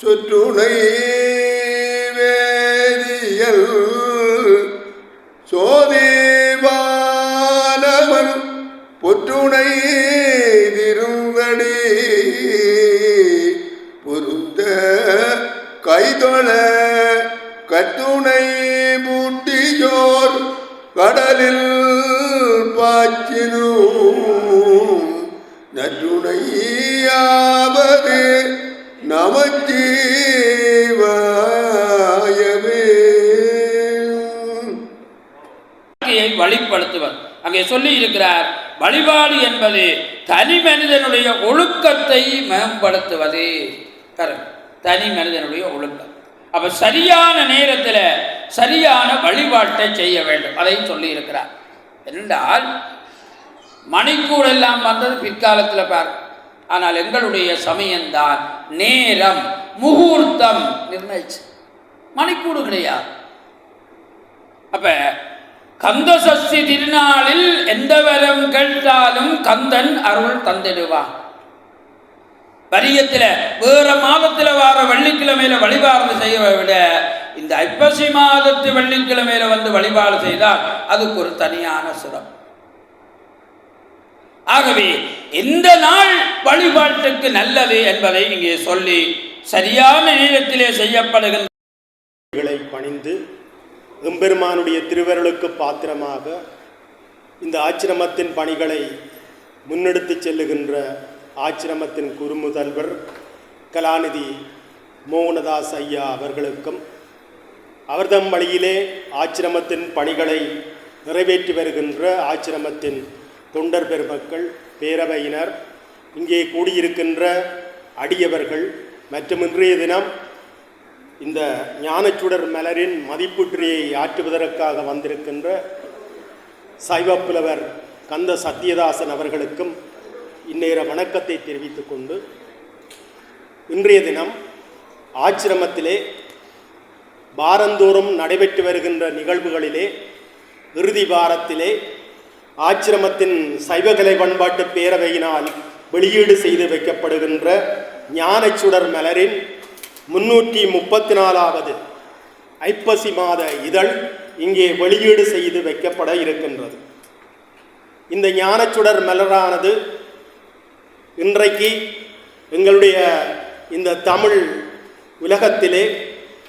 சொற்றுணை வேதியல் சோதிவானவன் பொற்றுணை திருங்கடி பொருந்த கைதொழ கட்டுணை பூட்டியோர் கடலில் அங்கே சொல்லி இருக்கிறார் வழிபாடு என்பது தனி மனிதனுடைய ஒழுக்கத்தை மேம்படுத்துவது. தனி மனிதனுடைய ஒழுக்கம். அப்ப சரியான நேரத்தில் சரியான வழிபாட்டை செய்ய வேண்டும். அதையும் சொல்லி இருக்கிறார். என்றால் மணிக்கூர் எல்லாம் வந்தது பிற்காலத்தில் பார் ஆனால் எங்களுடைய சமயம்தான் நேரம் முகூர்த்தம் நிர்ணயிச்சு. மணிக்கூடு கிடையாது. அப்ப கந்தசஷ்டி திருநாளில் எந்த வரம் கேட்டாலும் கந்தன் அருள் தந்திடுவான். வரியத்தில் வேற மாதத்தில் வார வெள்ளிக்கிழமையில வழிபாடு செய்ய விட இந்த ஐப்பசி மாதத்து வெள்ளிக்கிழமையில வந்து வழிபாடு செய்தால் அதுக்கு ஒரு தனியான சிரம் ஆகவே இந்த நாள் வழிபாட்டுக்கு நல்லது என்பதை இங்கே சொல்லி சரியான நேரத்திலே செய்யப்படுகின்ற பணிந்து எம்பெருமானுடைய திருவருளுக்கு பாத்திரமாக இந்த ஆச்சிரமத்தின் பணிகளை முன்னெடுத்துச் செல்லுகின்ற ஆச்சிரமத்தின் குருமுதல்வர் கலாநிதி மோகனதாஸ் ஐயா அவர்களுக்கும் அவர்தம் வழியிலே ஆச்சிரமத்தின் பணிகளை நிறைவேற்றி வருகின்ற ஆச்சிரமத்தின் தொண்டர் பெருமக்கள் பேரவையினர் இங்கே கூடியிருக்கின்ற அடியவர்கள் மற்றும் இன்றைய தினம் இந்த ஞானச்சுடர் மலரின் மதிப்புற்றியை ஆற்றுவதற்காக வந்திருக்கின்ற சைவப்புலவர் கந்த சத்யதாசன் அவர்களுக்கும் இந்நேர வணக்கத்தை தெரிவித்துக் கொண்டு இன்றைய தினம் ஆச்சிரமத்திலே வாரந்தோறும் நடைபெற்று வருகின்ற நிகழ்வுகளிலே இறுதி வாரத்திலே ஆச்சிரமத்தின் சைவகலை பண்பாட்டு பேரவையினால் வெளியீடு செய்து வைக்கப்படுகின்ற ஞானச்சுடர் மலரின் முன்னூற்றி முப்பத்தி நாலாவது ஐப்பசி மாத இதழ் இங்கே வெளியீடு செய்து வைக்கப்பட இருக்கின்றது. இந்த ஞானச்சுடர் மலரானது இன்றைக்கு எங்களுடைய இந்த தமிழ் உலகத்திலே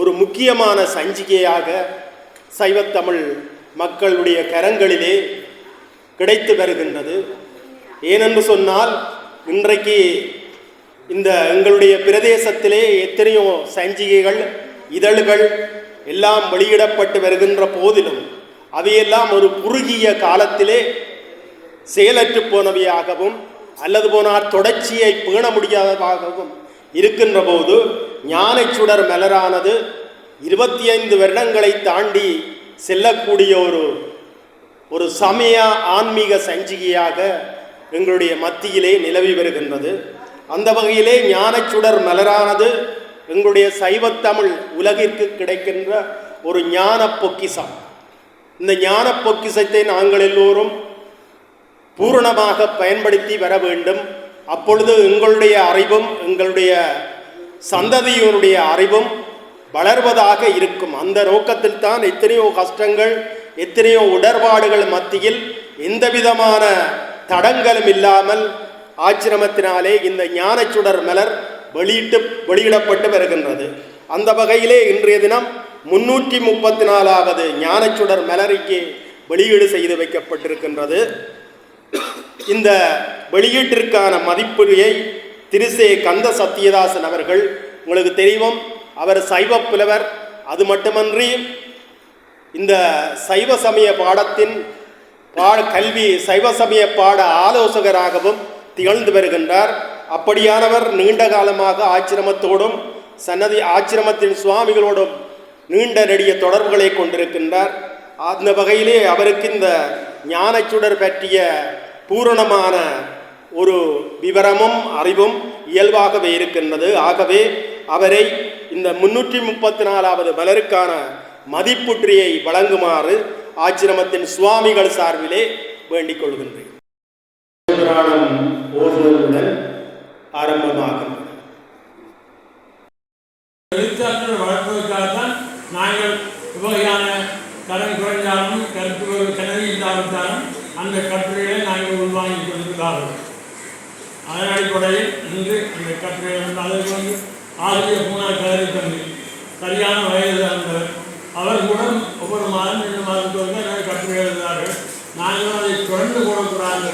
ஒரு முக்கியமான சஞ்சிகையாக சைவத்தமிழ் மக்களுடைய கரங்களிலே கிடைத்து வருகின்றது. ஏனென்று சொன்னால் இன்றைக்கு இந்த எங்களுடைய பிரதேசத்திலே எத்தனையோ சஞ்சிகைகள் இதழ்கள் எல்லாம் வெளியிடப்பட்டு வருகின்ற போதிலும் அவையெல்லாம் ஒரு குறுகிய காலத்திலே செயலற்று போனவையாகவும் அல்லது போனால் தொடர்ச்சியை பேண முடியாததாகவும் இருக்கின்ற போது ஞானச்சுடர் மலரானது இருபத்தி ஐந்து வருடங்களை தாண்டி செல்லக்கூடிய ஒரு ஒரு சமய ஆன்மீக சஞ்சிகையாக எங்களுடைய மத்தியிலே நிலவி வருகின்றது. அந்த வகையிலே ஞானச்சுடர் மலரானது எங்களுடைய சைவத்தமிழ் உலகிற்கு கிடைக்கின்ற ஒரு ஞான பொக்கிசம் இந்த ஞான பொக்கிசத்தை நாங்கள் எல்லோரும் பூரணமாக பயன்படுத்தி வர வேண்டும். அப்பொழுது எங்களுடைய அறிவும் எங்களுடைய சந்ததியினுடைய அறிவும் வளர்வதாக இருக்கும். அந்த நோக்கத்தில் தான் எத்தனையோ கஷ்டங்கள் எத்தனையோ உடற்பாடுகள் மத்தியில் எந்த விதமான தடங்களும் இல்லாமல் ஆச்சிரமத்தினாலே இந்த ஞானச்சுடர் மலர் வெளியிட்டு வெளியிடப்பட்டு வருகின்றது. அந்த வகையிலே இன்றைய தினம் முன்னூற்றி முப்பத்தி நாலாவது ஞானச்சுடர் மலருக்கு வெளியீடு செய்து வைக்கப்பட்டிருக்கின்றது. இந்த வெளியீட்டிற்கான மதிப்புரையை திருசே கந்த சத்யதாசன் அவர்கள் உங்களுக்கு தெரியும் அவர் சைவ புலவர். அது மட்டுமன்றி இந்த சைவ சமய பாடத்தின் பாட கல்வி சைவ சமய பாட ஆலோசகராகவும் திகழ்ந்து வருகின்றார். அப்படியானவர் நீண்ட காலமாக ஆச்சிரமத்தோடும் சன்னதி ஆச்சிரமத்தின் சுவாமிகளோடும் நீண்ட நெடிய தொடர்புகளை கொண்டிருக்கின்றார். அந்த வகையிலே அவருக்கு இந்த ஞானச்சுடர் பற்றிய பூரணமான ஒரு விவரமும் அறிவும் இயல்பாகவே இருக்கின்றது. ஆகவே அவரை இந்த முன்னூற்றி முப்பத்தி நாலாவது மலருக்கான மதிப்புற்றியை வழங்குமாறு ஆச்சிரமத்தின் சுவாமிகள் சார்பிலே வேண்டிக் கொள்கின்றேன். திருப்புராணம் ஓதுவதுடன் ஆரம்பமாகும். எழுத்தாளர்கள் வளர்ப்பதற்காகத்தான் நாங்கள் இவ்வகையான தரம் குறைந்தாலும் கருத்து கனவு இல்லாவிட்டாலும் அந்த கட்டுரைகளை நாங்கள் உள்வாங்கி கொண்டிருந்தார்கள் அதன் அடிப்படையில் இன்று அந்த கட்டுரை அதற்கு வந்து ஆசிரியர் பூனார் கலரி தம்பி சரியான வயது இருந்தவர் அவர் கூட ஒவ்வொரு மாதம் ரெண்டு மாதத்துக்கு வந்து கட்டுரை எழுதினார்கள் நாங்கள் அதை தொடர்ந்து போடக்கூடாது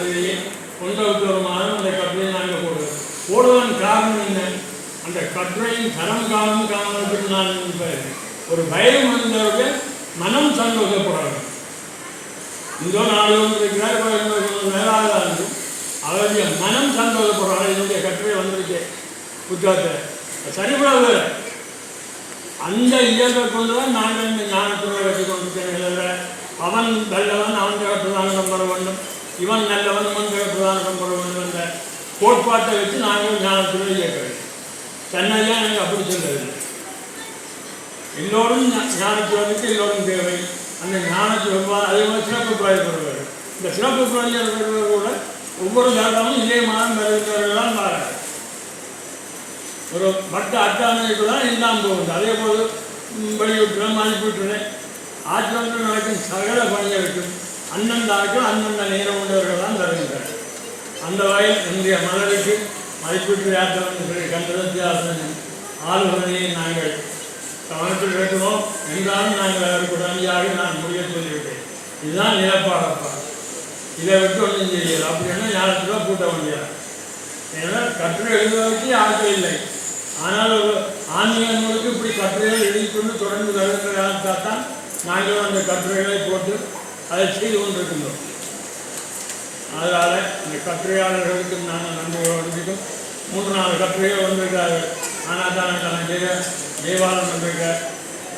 ஒன்றாவது ஒரு அந்த கட்டுரை நாங்கள் போடுவோம் போடுவதன் காரணம் என்ன? அந்த கட்டுரையின் தரம் காலம் காரணத்துக்கு நான் நினைப்பேன். ஒரு பயம் வந்தவர்கள் மனம் சந்தோஷப்படணும் இதோ நாலு இருக்கிறார் இப்போ மேலாக இருந்து அவருடைய மனம் சந்தோஷப்படுறாங்க என்னுடைய கட்டுரை வந்திருக்கு புத்தகத்தில். சரிபடாது அந்த இயல்பை கொண்டு தான் நாங்கள் இந்த ஞானத்துறை கட்டி கொண்டிருக்கிறேன் அவன் நல்லவன் அவன் கட்டுதான் நம்பர் வேண்டும் இவன் நல்லவன் மந்திர பிரதானம் பண்ண வேண்டும் என்ற கோட்பாட்டை வச்சு நாங்கள் ஞானத்துறை இயக்க வேண்டும் தன்னையே எனக்கு அப்படி சொல்லவில்லை எல்லோரும் ஞானத்துவனுக்கு எல்லோரும் தேவை. அந்த ஞானத்துவம் அதே மாதிரி சிறப்பு பிராயப்படுவார் இந்த சிறப்பு பிராயப்படுவது கூட ஒவ்வொரு காலமும் இதே மாதம் வருகிறவர்களால் மாறாது ஒரு மற்ற அட்டாணைக்கு தான் இல்லாமல் போகுது. அதே போல் ம், வெளியூட்டில் அனுப்பிவிட்டுறேன் நடக்கும் சகல பணிகளுக்கும் அண்ணந்தாக்கும் அந்தந்த நேரம் உள்ளவர்கள் தான் தருகின்றனர் அந்த வகையில் இன்றைய மலருக்கு மதிப்பீட்டு ஆற்றல் சொல்லி கண்டதாசன் ஆளுநரையை நாங்கள் கவனத்தில் எடுக்கிறோம் என்றாலும் நாங்கள் அதற்கு உடனடியாக நான் முடிய சொல்லிவிட்டேன். இதுதான் நிலப்பாடப்பா இதை விட்டு ஒன்றும் செய்யல. அப்படின்னா யாருக்கு தான் கூட்ட முடியாது ஏன்னா கட்டுரை எழுதுவதற்கு யாருக்கும் இல்லை. ஆனால் ஒரு ஆன்மீக நூலுக்கு இப்படி கட்டுரைகள் எழுதிக்கொண்டு தொடர்ந்து வருகிற தான் நாங்களும் அந்த கட்டுரைகளை போட்டு அதை செய்து கொண்டிருக்கின்றோம். அதனால் இந்த கட்டுரையாளர்களுக்கும் நாங்கள் நன்றி மூன்று நாலு கட்டுரைகள் வந்திருக்கார்கள் ஆனாதான தான் ஜெயபாலன் வந்திருக்கார்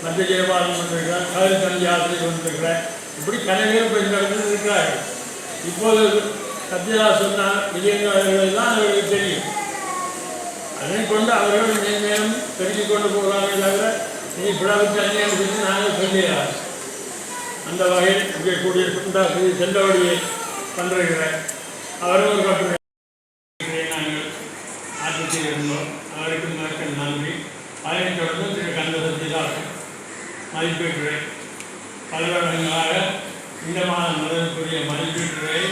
மத்திய ஜெயபாலன் வந்திருக்கிறார். கதிர் தந்தி ஆசிரியர் வந்திருக்கிறார். இப்படி கலைஞர் இப்போ இந்த இடத்துல இருக்கிறார்கள். இப்போது சத்யராஜ் சொன்னார் விஜயங்கள் தான் அவர்களுக்கு தெரியும். அதனை கொண்டு அவர்கள் மேலும் பெருக்கிக் கொண்டு போகிறார்கள் தவிர நீ பிளவுக்கு அந்நியம் நாங்கள் சொல்லுகிறார் அந்த வகையில் இங்கே கூடியிருக்கின்ற சுந்தா ஸ்ரீ செல்லவடியை வந்திருக்கிறேன் அவரும் ஒரு கட்டுரை நாங்கள் ஆட்சி இருந்தோம் அவருக்கு மிக்க நன்றி. அதனைத் தொடர்ந்து திரு கந்த சத்யதாசன் மதிப்பீட்டுரை வருடங்களாக இந்த மாதம் முதலுக்குரிய மதிப்பீட்டுரை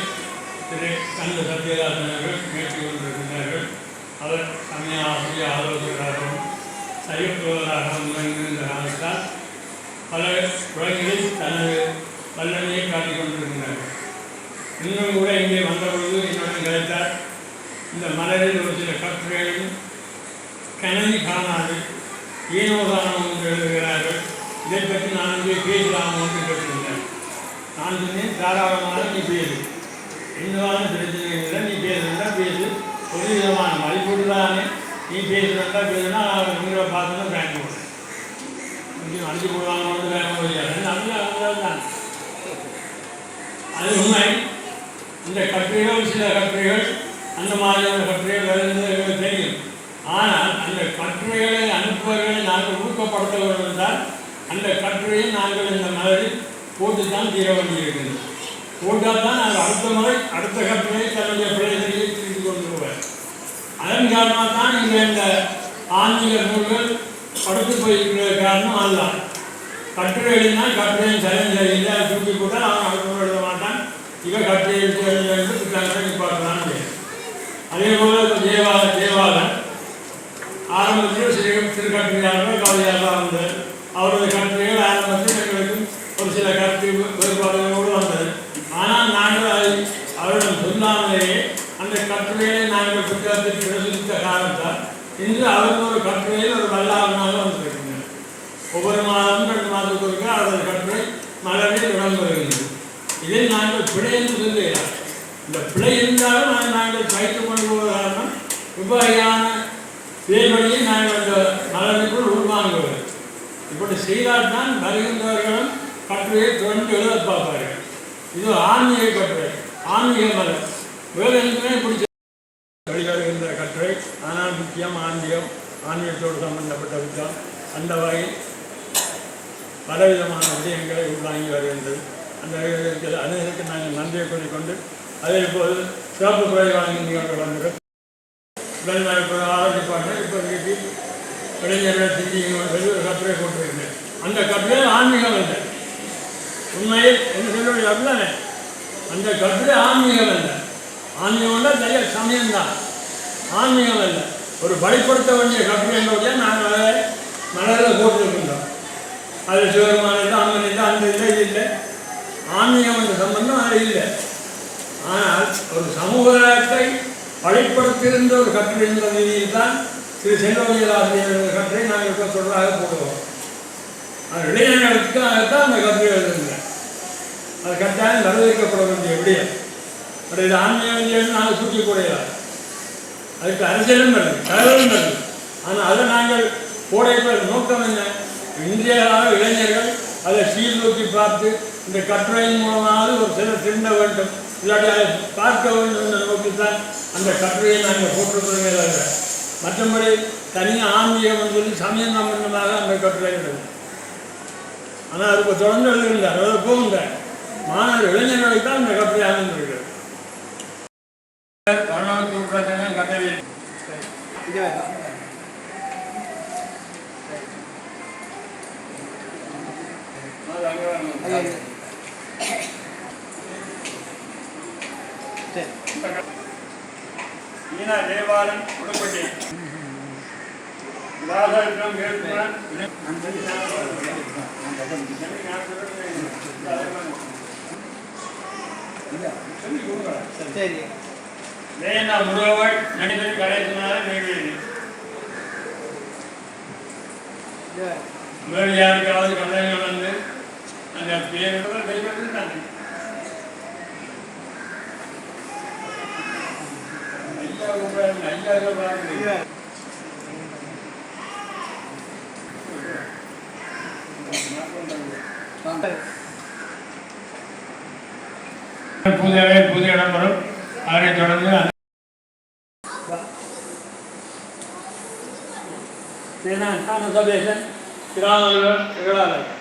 திரு கந்த சத்யதாசன் அவர்கள் மேற்கொண்டு கொண்டிருக்கின்றார்கள். அவர் தமிழ் ஆசிரிய ஆலோசகராகவும் சைவத்துவராகவும் இருந்த காலத்தால் பல உலகில் தனது வல்லமையை காட்டிக் கொண்டிருக்கின்றனர். இன்னும் கூட இங்கே வந்தபொழுது என்னுடன் கிடைத்தார். இந்த மலரில் ஒரு சில கட்டுரைகளும் கனவி காணாது ஈனோதானம் என்று எழுதுகிறார்கள். இதை பற்றி நான் இங்கே பேசலாம் என்று கேட்டிருந்தேன். நான் சொன்னேன் தாராளமாக நீ பேசு. என்னவான பிரச்சனை இல்லை நீ பேசுறதா பேசு. ஒரு விதமான மதிப்பீடு தானே. நீ பேசுறதா பேசுனா நான் உங்களை பார்த்து தான் பேங்க் அடிச்சு போடுவாங்க வந்து முடியாது நல்ல தான் அது உண்மை. இந்த கட்டுரைகள் சில கட்டுரைகள் அந்த மாதிரியான கட்டுரைகள் எங்களுக்கு தெரியும். ஆனால் அந்த கட்டுரைகளை அனுப்புவர்களை நாங்கள் ஊக்கப்படுத்த வேண்டும் என்றால் அந்த கட்டுரையை நாங்கள் இந்த மாதிரி போட்டு தான் தீர வேண்டியிருக்கிறது. போட்டால் தான் நாங்கள் அடுத்த முறை அடுத்த கட்டுரையை தன்னுடைய பிள்ளைகளையே திருப்பி கொண்டு போவேன் அதன் காரணமாக தான் இங்கே இந்த ஆன்மீக நூல்கள் படுத்து போயிருக்கிற காரணம் அதுதான் கட்டுரை எழுதினா கட்டுரையும் சரியும் சரியில்லை தூக்கி போட்டால் அவன் அடுத்த எழுத மாட்டான். இவன் கட்டுரை எழுத்து எழுதி புத்தகங்களை நிப்பாட்டலான்னு அதே போல இப்போ தேவா தேவாலன் ஆரம்பத்தில் சிறு திருக்கட்டுரையாளர்கள் கவிதையாக வந்தது அவரது கட்டுரைகள் ஆரம்பத்தில் எங்களுக்கு ஒரு சில கருத்து வேறுபாடுகளோடு வந்தது. ஆனால் நாங்கள் அதை அவரிடம் சொல்லாமலேயே அந்த கட்டுரையை நாங்கள் புத்தகத்தில் அவருக்கு ஒரு கட்டுரையில் ஒரு வல்லாளனாக வந்திருக்கின்றனர் ஒவ்வொரு மாதமும் ரெண்டு மாதத்துக்கு ஒருக்க அவரது கட்டுரை மலரில் இடம் இடம்பெறுகின்றது இதில் நாங்கள் பிழை என்று சொல்லுகிறோம் இந்த பிழை இருந்தாலும் அதை நாங்கள் சைத்து கொண்டு போகிற காரணம் இவ்வகையான பேர்வழியை நாங்கள் அந்த மலருக்குள் உள்வாங்குவோம் இப்படி செய்தால் தான் வருகின்றவர்களும் கட்டுரையை தொடர்ந்து எழுத பார்ப்பார்கள். இது ஆன்மீக கட்டுரை ஆன்மீக மலர். வேறு எதுவுமே பிடிச்ச அந்த வகையில் பலவிதமான விஷயங்களை உள்வாங்கி வருகின்றது. அந்த வகையில் அனைவருக்கு நாங்கள் நன்றியை கூறிக்கொண்டு அதே போல் சிறப்பு குறை வாங்கி நிகழ்வு வந்தது உடல்நலப்பு ஆரோக்கிய பாட்டு இப்போதைக்கு இளைஞர்கள் சிந்திங்க சொல்லி ஒரு கட்டுரை போட்டிருக்கிறேன் அந்த கட்டுரை ஆன்மீகம் இல்லை. உண்மையில் என்ன சொல்லுவது அப்படிதானே அந்த கட்டுரை ஆன்மீகம் இல்லை. ஆன்மீகம்னா நிறைய சமயம்தான். ஆன்மீகம் அல்ல ஒரு படிப்படுத்த வேண்டிய கட்டுரையினுடைய நாங்கள் மலரில் போட்டிருக்கின்றோம் அது சிவருமான இல்லை அம்மன் இல்லை அந்த இல்லை இது இல்லை. ஆன்மீகம் என்ற சம்பந்தம் அது இல்லை. ஆனால் ஒரு சமூகத்தை வழிப்படுத்துகின்ற ஒரு கட்டுரை என்ற ரீதியில் தான் திரு செல்வவியலாசிரியர் கட்டுரை நாங்கள் இப்போ தொடராக போடுவோம். அது இளைஞர்களுக்காகத்தான் அந்த கட்டுரை எழுதுகிறேன் அது கட்டாயம் வரவேற்கப்பட வேண்டிய விடயம். அது இது ஆன்மீக நாங்கள் சுற்றி கூடையலாம் அதுக்கு அரசியலும் வருது தகவலும் வருது ஆனால் அதை நாங்கள் போடைய நோக்கம் என்ன? இந்தியாவாக இளைஞர்கள் அதை சீர்தூக்கி பார்த்து இந்த கட்டுரையின் மூலமாவது ஒரு சிலர் திருந்த வேண்டும். இல்லாட்டி அதை பார்க்க வேண்டும் என்ற நோக்கித்தான் அந்த கட்டுரையை நாங்கள் போட்டிருக்கிறோமே தவிர மற்றபடி தனியாக ஆன்மீகம் சொல்லி சமயம் சம்பந்தமாக அந்த கட்டுரை எழுதும் ஆனால் அதுக்கு தொடர்ந்து எழுதுகின்றார் அதை போகின்ற மாணவர் இளைஞர்களுக்கு தான் அந்த கட்டுரை அமைந்திருக்கிறது கட்டளை. ஈனா தேவாலன் உடம்பட்டி ராதாகிருஷ்ணன் கேட்குமான் சரி. வேணா முருகவள் நடிகர் கடைசினால நெய்வேலி வேறு யாருக்காவது கல்யாணம் வந்து புதிய புதிய இடம் வரும் ஐயா அதனைத் தொடர்ந்து சேனா சபேசன் கிராமங்கள்